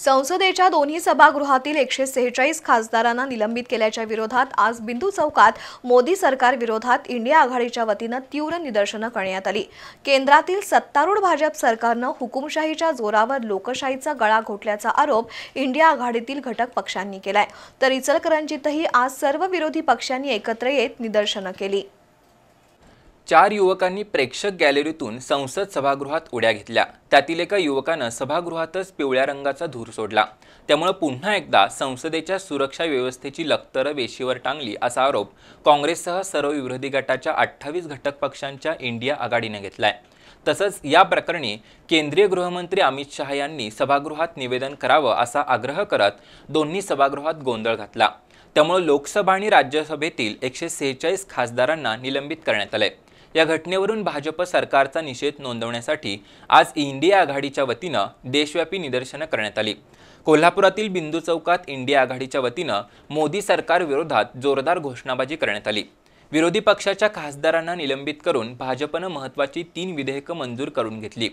संसदेच्या दोन्ही सभागृहातील एकशे सेहेचाळीस खासदारांना निलंबित केल्याच्या विरोधात आज बिंदू चौकात मोदी सरकार विरोधात इंडिया आघाडीच्या वतीनं तीव्र निदर्शनं करण्यात आली. केंद्रातील सत्तारूढ भाजप सरकारनं हुकुमशाहीच्या जोरावर लोकशाहीचा गळा घोटल्याचा आरोप इंडिया आघाडीतील घटक पक्षांनी केलाय. तर इचलकरंजीतही आज सर्व विरोधी पक्षांनी एकत्र येत निदर्शनं केली. चार युवकांनी प्रेक्षक गॅलरीतून संसद सभागृहात उड्या घेतल्या. त्यातील एका युवकानं सभागृहातच पिवळ्या रंगाचा धूर सोडला. त्यामुळे पुन्हा एकदा संसदेच्या सुरक्षा व्यवस्थेची लखतर वेशीवर टांगली असा आरोप काँग्रेससह सर्व विरोधी गटाच्या अठ्ठावीस घटक पक्षांच्या इंडिया आघाडीने घेतलाय. तसंच या प्रकरणी केंद्रीय गृहमंत्री अमित शहा यांनी सभागृहात निवेदन करावं असा आग्रह करत दोन्ही सभागृहात गोंधळ घातला. त्यामुळे लोकसभा आणि राज्यसभेतील एकशे सेहेचाळीस खासदारांना निलंबित करण्यात आलंय. या घटनेवरून भाजप सरकारचा निषेध नोंदवण्यासाठी आज इंडिया आघाडीच्या वतीनं देशव्यापी निदर्शनं करण्यात आली. कोल्हापुरातील बिंदू चौकात इंडिया आघाडीच्या वतीनं मोदी सरकार विरोधात जोरदार घोषणाबाजी करण्यात आली. विरोधी पक्षाच्या खासदारांना निलंबित करून भाजपनं महत्वाची तीन विधेयकं मंजूर करून घेतली.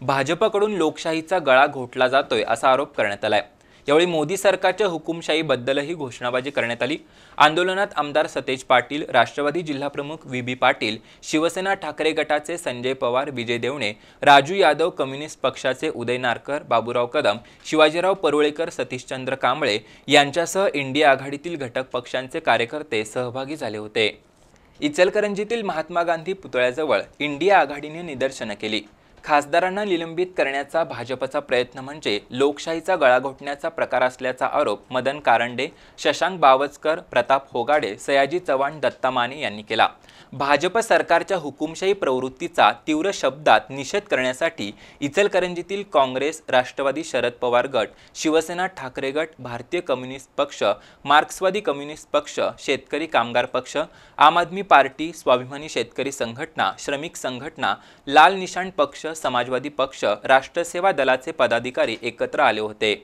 भाजपकडून लोकशाहीचा गळा घोटला जातोय असा आरोप करण्यात आलाय. यावेळी मोदी सरकारच्या हुकुमशाहीबद्दलही घोषणाबाजी करण्यात आली. आंदोलनात आमदार सतेज पाटील राष्ट्रवादी जिल्हाप्रमुख व्ही बी पाटील शिवसेना ठाकरे गटाचे संजय पवार विजय देवणे राजू यादव कम्युनिस्ट पक्षाचे उदय नारकर बाबूराव कदम शिवाजीराव परुळेकर सतीशचंद्र कांबळे यांच्यासह इंडिया आघाडीतील घटक पक्षांचे कार्यकर्ते सहभागी झाले होते. इचलकरंजीतील महात्मा गांधी पुतळ्याजवळ इंडिया आघाडीने निदर्शनं केली. खासदारांना निलंबित करण्याचा भाजपचा प्रयत्न म्हणजे लोकशाहीचा गळा घोटण्याचा प्रकार असल्याचा आरोप मदन कारंडे शशांक बावचकर प्रताप होगाडे सयाजी चव्हाण दत्ता माने यांनी केला. भाजप सरकारच्या हुकुमशाही प्रवृत्तीचा तीव्र शब्दात निषेध करण्यासाठी इचलकरंजीतील काँग्रेस राष्ट्रवादी शरद पवार गट शिवसेना ठाकरे गट भारतीय कम्युनिस्ट पक्ष मार्क्सवादी कम्युनिस्ट पक्ष शेतकरी कामगार पक्ष आम आदमी पार्टी स्वाभिमानी शेतकरी संघटना श्रमिक संघटना लाल निशाण पक्ष समाजवादी पक्ष राष्ट्रसेवा दलाचे पदाधिकारी एकत्र आले होते.